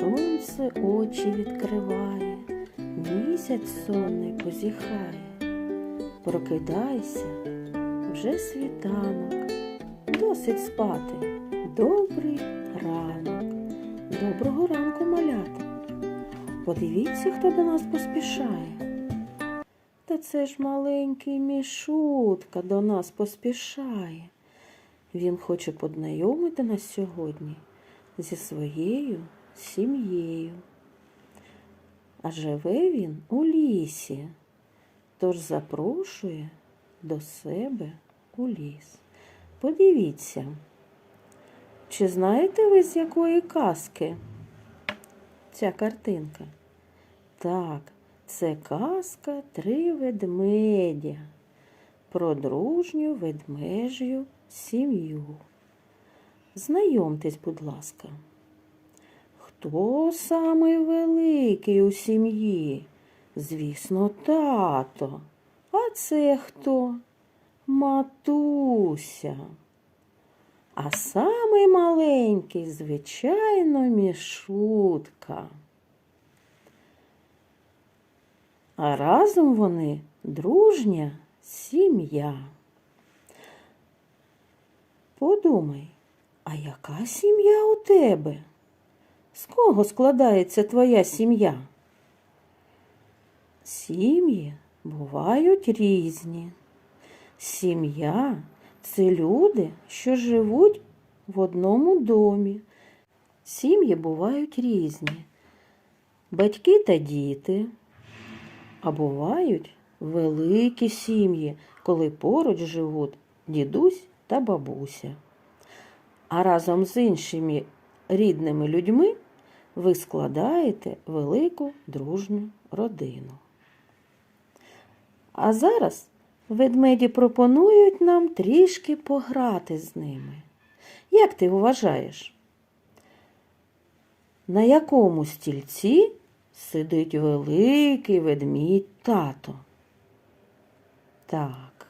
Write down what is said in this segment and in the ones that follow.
Сонце очі відкриває, місяць сонний позіхає. Прокидайся, вже світанок, досить спати. Добрий ранок. Доброго ранку, малята. Подивіться, хто до нас поспішає. Та це ж маленький мішутка до нас поспішає. Він хоче познайомити нас сьогодні зі своєю сім'єю. А живе він у лісі, тож запрошує до себе у ліс. Подивіться, чи знаєте ви з якої казки ця картинка? Так, це казка три ведмедя про дружню ведмежю сім'ю. Знайомтесь, будь ласка. Хто самий великий у сім'ї? Звісно, тато. А це хто? Матуся. А самий маленький, звичайно, мішутка. А разом вони дружня сім'я. Подумай, а яка сім'я у тебе? З кого складається твоя сім'я? Сім'ї бувають різні. Сім'я це люди, що живуть в одному домі. Сім'ї бувають різні. Батьки та діти. А бувають великі сім'ї, коли поруч живуть дідусь та бабуся. А разом з іншими рідними людьми ви складаєте велику дружню родину. А зараз ведмеді пропонують нам трішки пограти з ними. Як ти вважаєш? На якому стільці сидить великий ведмідь тато? Так.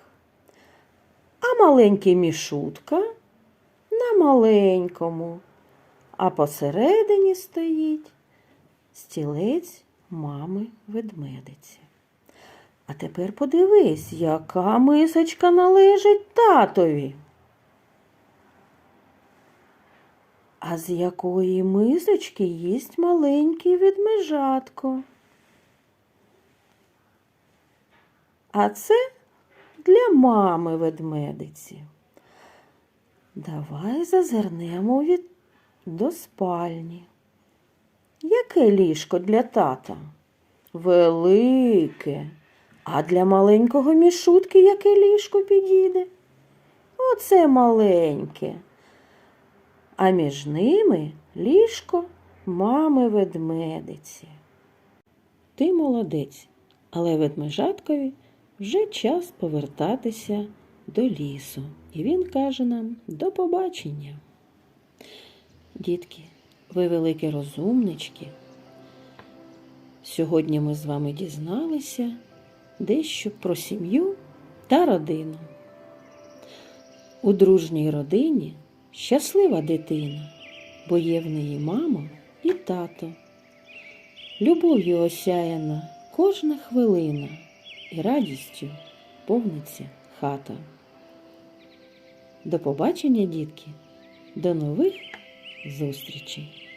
А маленький мішутка на маленькому, а посередині стоїть стілець мами ведмедиці. А тепер подивись, яка мисочка належить татові. А з якої мисочки їсть маленький ведмежатко? А це для мами ведмедиці. Давай зазирнемо від... до спальні. Яке ліжко для тата? Велике. А для маленького мішутки яке ліжко підійде? Оце маленьке. А між ними ліжко мами ведмедиці. Ти молодець, але ведмежаткові вже час повертатися до лісу. І він каже нам до побачення. Дітки, ви великі розумнички. Сьогодні ми з вами дізналися дещо про сім'ю та родину. У дружній родині щаслива дитина, бо є в неї мама і тато. Любов'ю осяяна кожна хвилина і радістю повниться хата. До побачення, дітки, до нових зустрічей!